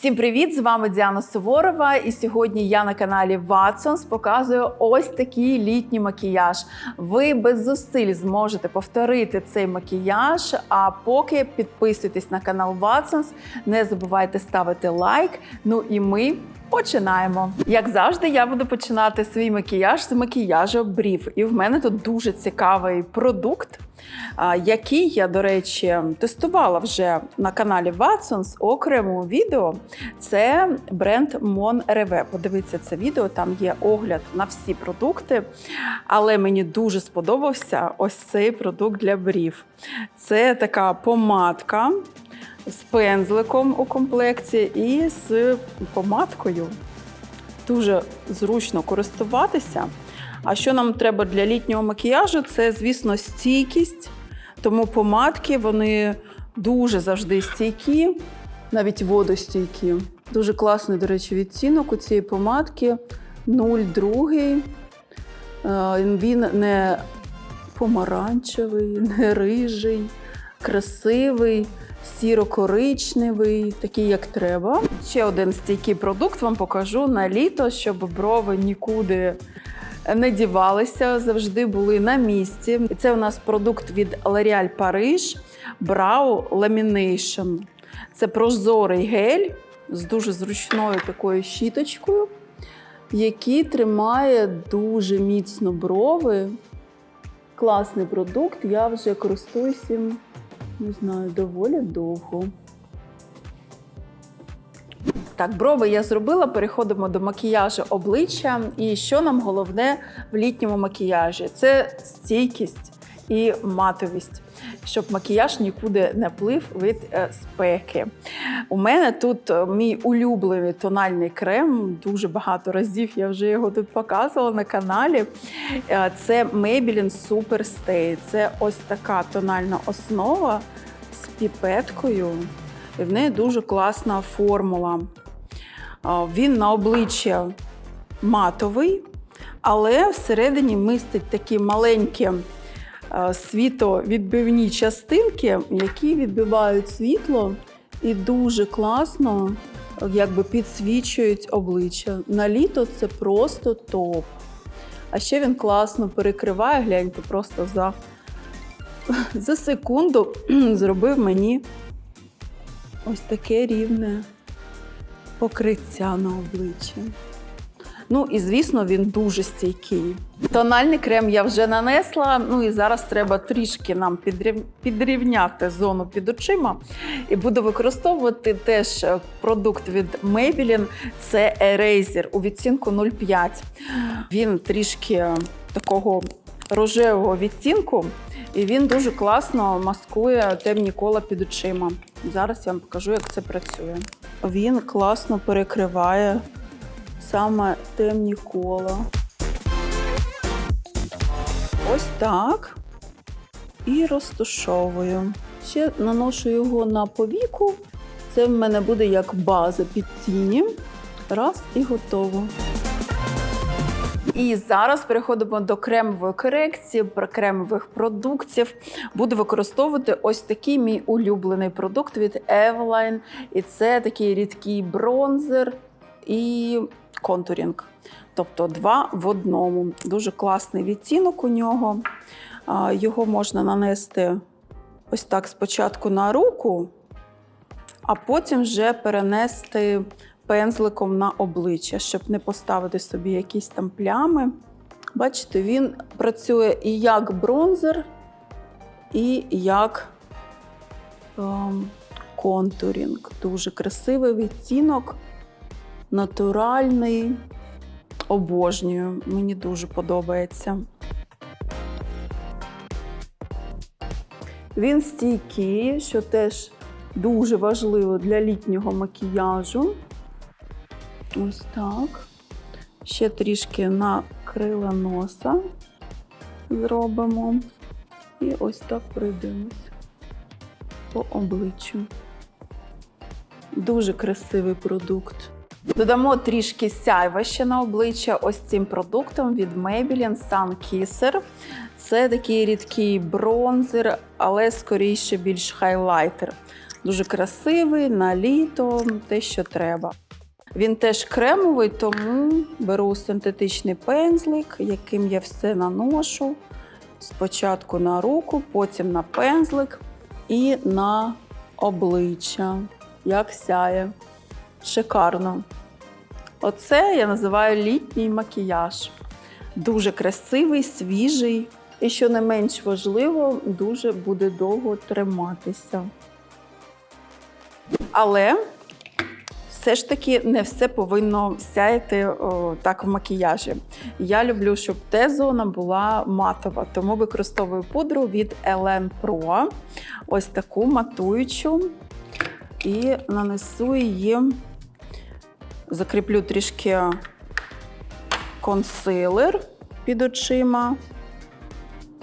Всім привіт! З вами Діана Суворова. І сьогодні я на каналі Watsons показую ось такий літній макіяж. Ви без зусиль зможете повторити цей макіяж. А поки підписуйтесь на канал Watsons, не забувайте ставити лайк. Ну і ми. Починаємо. Як завжди, я буду починати свій макіяж з макіяжу брів. І в мене тут дуже цікавий продукт, який я, до речі, тестувала вже на каналі Watsons у окремому відео. Це бренд Mon Reve. Подивіться це відео, там є огляд на всі продукти. Але мені дуже сподобався ось цей продукт для брів. Це така помадка з пензликом у комплекті і з помадкою. Дуже зручно користуватися. А що нам треба для літнього макіяжу? Це, звісно, стійкість. Тому помадки вони дуже завжди стійкі, навіть водостійкі. Дуже класний, до речі, відцінок у цієї помадки 0,2. Е, Він не помаранчевий, не рижий, красивий, сіро-коричневий, такий, як треба. Ще один стійкий продукт вам покажу на літо, щоб брови нікуди не дівалися, завжди були на місці. І це у нас продукт від L'Oréal Paris Brow Lamination. Це прозорий гель з дуже зручною такою щіточкою, який тримає дуже міцно брови. Класний продукт, я вже користуюсь їм, не знаю, доволі довго. Так, брови я зробила. Переходимо до макіяжу обличчя. І що нам головне в літньому макіяжі? Це стійкість і матовість, щоб макіяж нікуди не плив від е, спеки. У мене тут е, мій улюблений тональний крем. Дуже багато разів я вже його тут показувала на каналі. Е, Це Maybelline Super Stay. Це ось така тональна основа з піпеткою. І в неї дуже класна формула. Він на обличчя матовий, але всередині містить такі маленькі світовідбивні частинки, які відбивають світло і дуже класно е, якби підсвічують обличчя. На літо це просто топ. А ще він класно перекриває, гляньте, просто за, за секунду зробив мені ось таке рівне покриття на обличчі. Ну і звісно, він дуже стійкий. Тональний крем я вже нанесла. Ну і зараз треба трішки нам підрів- підрівняти зону під очима. І буду використовувати теж е, продукт від Maybelline. Це Eraser у відцінку 0,5. Він трішки такого рожевого відтінку, і він дуже класно маскує темні кола під очима. Зараз я вам покажу, як це працює. Він класно перекриває саме темні кола. Ось так. І розташовую. Ще наношу його на повіку. Це в мене буде як база під тіні. Раз і готово. І зараз переходимо до кремової корекції, кремових продуктів. Буду використовувати ось такий мій улюблений продукт від Eveline. І це такий рідкий бронзер і контурінг. Тобто два в одному. Дуже класний відтінок у нього. Його можна нанести ось так спочатку на руку, а потім вже перенести пензликом на обличчя, щоб не поставити собі якісь там плями. Бачите, він працює і як бронзер, і як ем, контурінг. Дуже красивий відтінок, натуральний. Обожнюю, мені дуже подобається. Він стійкий, що теж дуже важливо для літнього макіяжу. Ось так. Ще трішки накрила носа зробимо. І ось так пройдемось по обличчю. Дуже красивий продукт. Додамо трішки сяйва ще на обличчя ось цим продуктом від Maybelline Sun Kisser. Це такий рідкий бронзер, але скоріше більш хайлайтер. Дуже красивий, на літо, те, що треба. Він теж кремовий, тому беру синтетичний пензлик, яким я все наношу. Спочатку на руку, потім на пензлик і на обличчя. Як сяє. Шикарно. Оце я називаю літній макіяж. Дуже красивий, свіжий і, що не менш важливо, дуже буде довго триматися. Але все ж таки не все повинно сяяти о, так в макіяжі. Я люблю, щоб Т-зона була матова, тому використовую пудру від Elen Pro. Ось таку матуючу. І нанесу її, закріплю трішки консилер під очима.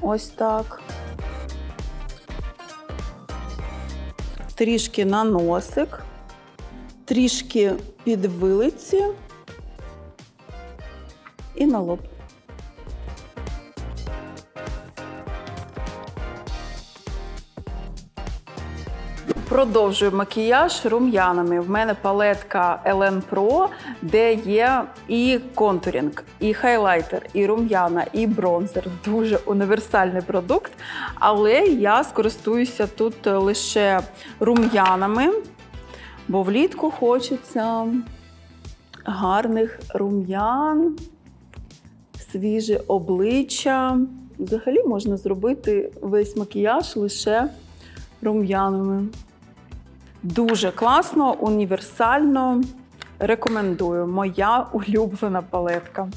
Ось так. Трішки на носик, трішки під вилиці і на лоб. Продовжую макіяж рум'янами. В мене палетка Elen Pro, де є і контурінг, і хайлайтер, і рум'яна, і бронзер. Дуже універсальний продукт. Але я скористуюся тут лише рум'янами, бо влітку хочеться гарних рум'ян, свіже обличчя. Взагалі можна зробити весь макіяж лише рум'янами. Дуже класно, універсально. Рекомендую. Моя улюблена палетка.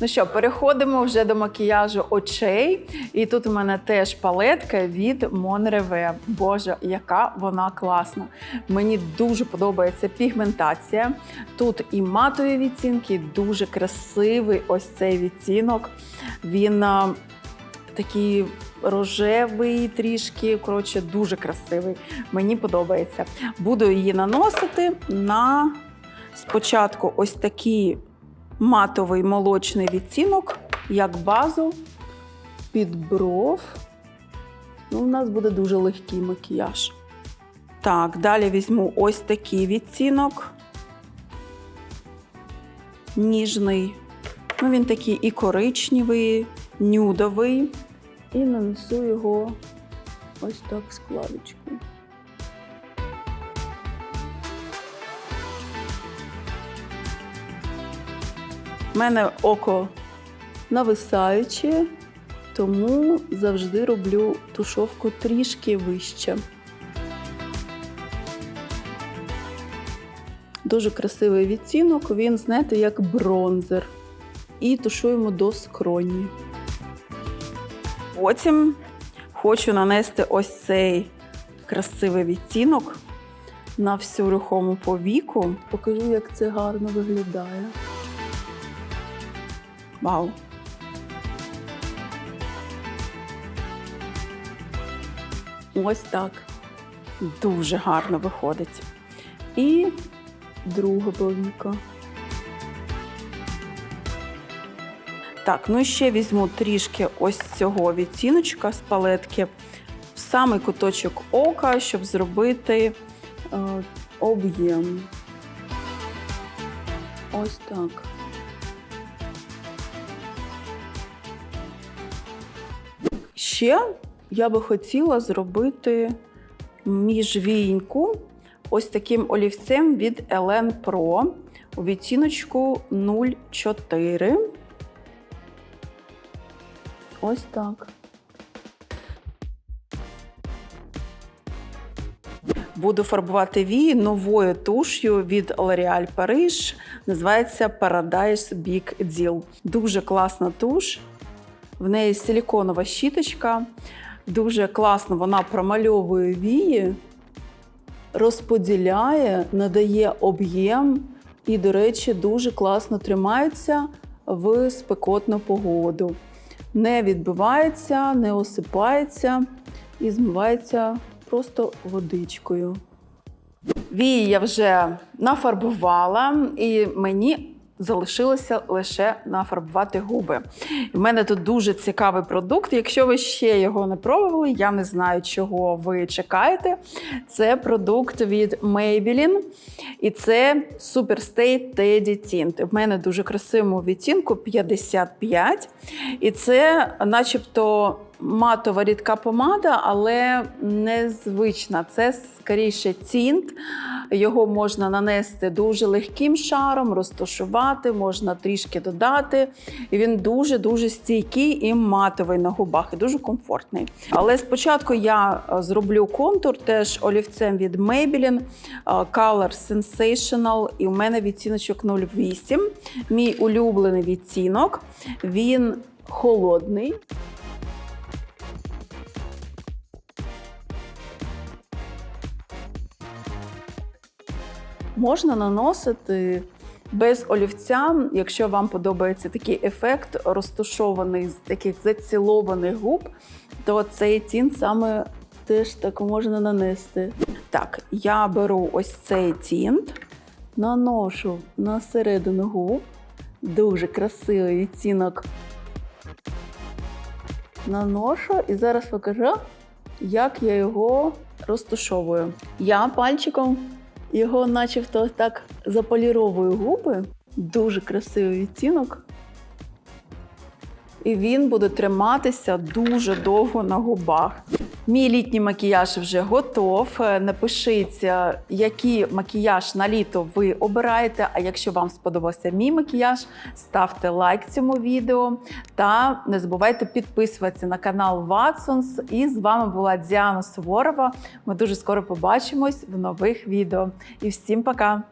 Ну що, переходимо вже до макіяжу очей. І тут у мене теж палетка від Monreve. Боже, яка вона класна. Мені дуже подобається пігментація. Тут і матові відцінки, дуже красивий ось цей відцінок. Він а, такий рожевий трішки. Коротше, дуже красивий. Мені подобається. Буду її наносити на спочатку ось такий матовий молочний відтінок, як базу під бров. Ну, у нас буде дуже легкий макіяж. Так, далі візьму ось такий відтінок. Ніжний. Ну, він такий і коричневий, нюдовий. І нанесу його ось так складочкою. У мене око нависаюче, тому завжди роблю тушовку трішки вище. Дуже красивий відтінок, він, знаєте, як бронзер. І тушуємо до скроні. Потім хочу нанести ось цей красивий відтінок на всю рухому повіку. Покажу, як це гарно виглядає. Вау! Ось так. Дуже гарно виходить. І друга повіка. Так, ну і ще візьму трішки ось цього відтіночка з палетки в самий куточок ока, щоб зробити е, об'єм. Ось так. Ще я би хотіла зробити міжвійньку ось таким олівцем від Elen Pro у відтіночку 04. Ось так. Буду фарбувати вії новою туш'ю від L'Oréal Paris. Називається Paradise Big Deal. Дуже класна туш. В неї силіконова щіточка. Дуже класно вона промальовує вії, розподіляє, надає об'єм і, до речі, дуже класно тримається в спекотну погоду. Не відбивається, не осипається і змивається просто водичкою. Вії я вже нафарбувала, і мені Залишилося лише нафарбувати губи. У мене тут дуже цікавий продукт. Якщо ви ще його не пробували, я не знаю, чого ви чекаєте. Це продукт від Maybelline. І це Superstay Teddy Tint. В мене дуже красивому відтінку 55. І це, начебто, матова рідка помада, але незвична. Це скоріше тінт. Його можна нанести дуже легким шаром, розташувати, можна трішки додати. І він дуже-дуже стійкий і матовий на губах, і дуже комфортний. Але спочатку я е, зроблю контур теж олівцем від Maybelline е, Color Sensational, і у мене відтіночок 08. Мій улюблений відтінок. Він холодний. Можна наносити без олівця, якщо вам подобається такий ефект розташований з таких зацілованих губ, то цей тін саме теж так можна нанести. Так, я беру ось цей тінт, наношу на середину губ. Дуже красивий відтінок. Наношу і зараз покажу, як я його розташовую. Я пальчиком його начебто так заполіровую губи. Дуже красивий відтінок. І він буде триматися дуже довго на губах. Мій літній макіяж вже готов. Е, Напишіть, е, який макіяж на літо ви обираєте. А якщо вам сподобався мій макіяж, ставте лайк цьому відео та не забувайте підписуватися на канал Watsons. І з вами була Діана Суворова. Ми дуже скоро побачимось в нових відео. І всім пока!